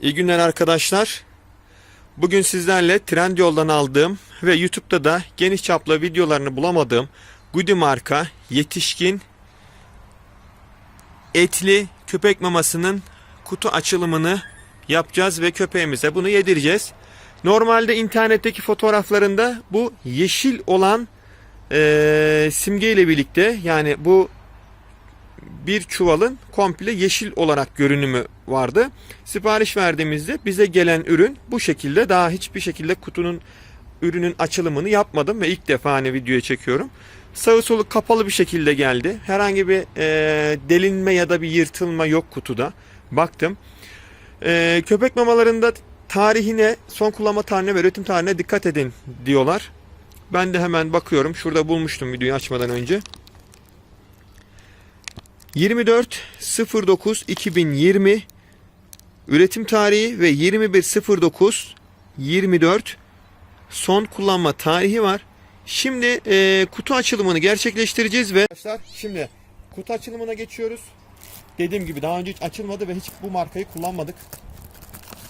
İyi günler arkadaşlar. Bugün sizlerle Trendyol'dan aldığım ve YouTube'da da geniş çaplı videolarını bulamadığım Goody marka yetişkin etli köpek mamasının kutu açılımını yapacağız ve köpeğimize bunu yedireceğiz. Normalde internetteki fotoğraflarında bu yeşil olan eee simge ile birlikte yani bu bir çuvalın komple yeşil olarak görünümü vardı. Sipariş verdiğimizde bize gelen ürün bu şekilde. Daha hiçbir şekilde kutunun ürünün açılımını yapmadım ve ilk defa hani videoya çekiyorum. Sağı solu kapalı bir şekilde geldi. Herhangi bir e, delinme ya da bir yırtılma yok kutuda. Baktım. E, köpek mamalarında tarihine, son kullanma tarihine ve üretim tarihine dikkat edin diyorlar. Ben de hemen bakıyorum. Şurada bulmuştum videoyu açmadan önce. 24.09.2020 üretim tarihi ve 21.09.24 son kullanma tarihi var. Şimdi e, kutu açılımını gerçekleştireceğiz ve arkadaşlar şimdi kutu açılımına geçiyoruz. Dediğim gibi daha önce hiç açılmadı ve hiç bu markayı kullanmadık.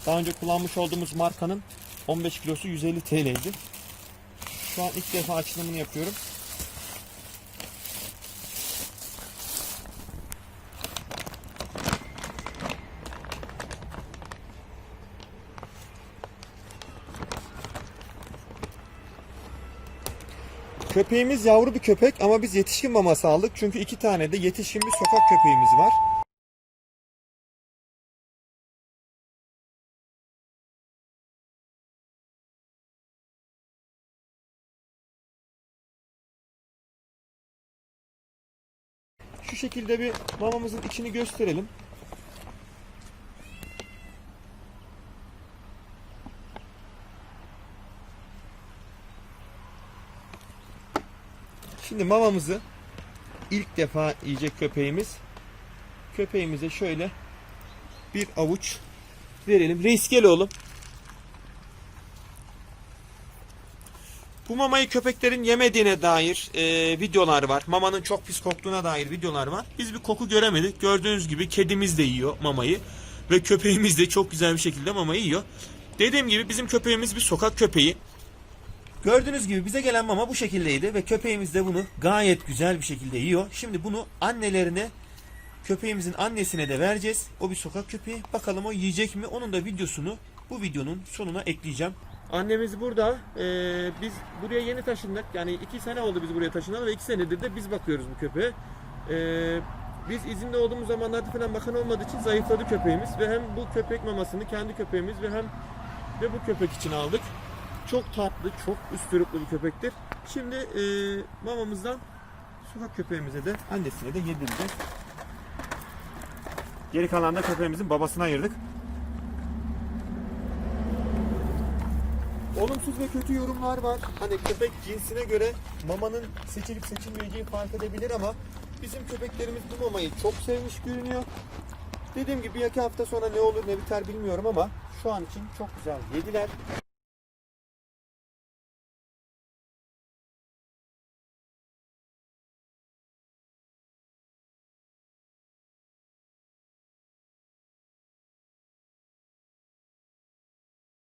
Daha önce kullanmış olduğumuz markanın 15 kilosu 150 TL'ydi. Şu an ilk defa açılımını yapıyorum. Köpeğimiz yavru bir köpek ama biz yetişkin maması aldık. Çünkü iki tane de yetişkin bir sokak köpeğimiz var. Şu şekilde bir mamamızın içini gösterelim. Şimdi mamamızı ilk defa yiyecek köpeğimiz. Köpeğimize şöyle bir avuç verelim. Reis gel oğlum. Bu mamayı köpeklerin yemediğine dair e, videolar var. Mamanın çok pis koktuğuna dair videolar var. Biz bir koku göremedik. Gördüğünüz gibi kedimiz de yiyor mamayı. Ve köpeğimiz de çok güzel bir şekilde mamayı yiyor. Dediğim gibi bizim köpeğimiz bir sokak köpeği. Gördüğünüz gibi bize gelen mama bu şekildeydi ve köpeğimiz de bunu gayet güzel bir şekilde yiyor. Şimdi bunu annelerine, köpeğimizin annesine de vereceğiz. O bir sokak köpeği. Bakalım o yiyecek mi? Onun da videosunu bu videonun sonuna ekleyeceğim. Annemiz burada. Ee, biz buraya yeni taşındık. Yani iki sene oldu biz buraya taşınalı ve iki senedir de biz bakıyoruz bu köpeğe. Ee, biz izinde olduğumuz zamanlarda falan bakan olmadığı için zayıfladı köpeğimiz ve hem bu köpek mamasını kendi köpeğimiz ve hem de bu köpek için aldık. Çok tatlı, çok üstürüplü bir köpektir. Şimdi e, mamamızdan sokak köpeğimize de annesine de yedireceğiz. Geri kalan da köpeğimizin babasına ayırdık. Olumsuz ve kötü yorumlar var. Hani köpek cinsine göre mamanın seçilip seçilmeyeceği fark edebilir ama bizim köpeklerimiz bu mamayı çok sevmiş görünüyor. Dediğim gibi bir iki hafta sonra ne olur ne biter bilmiyorum ama şu an için çok güzel yediler.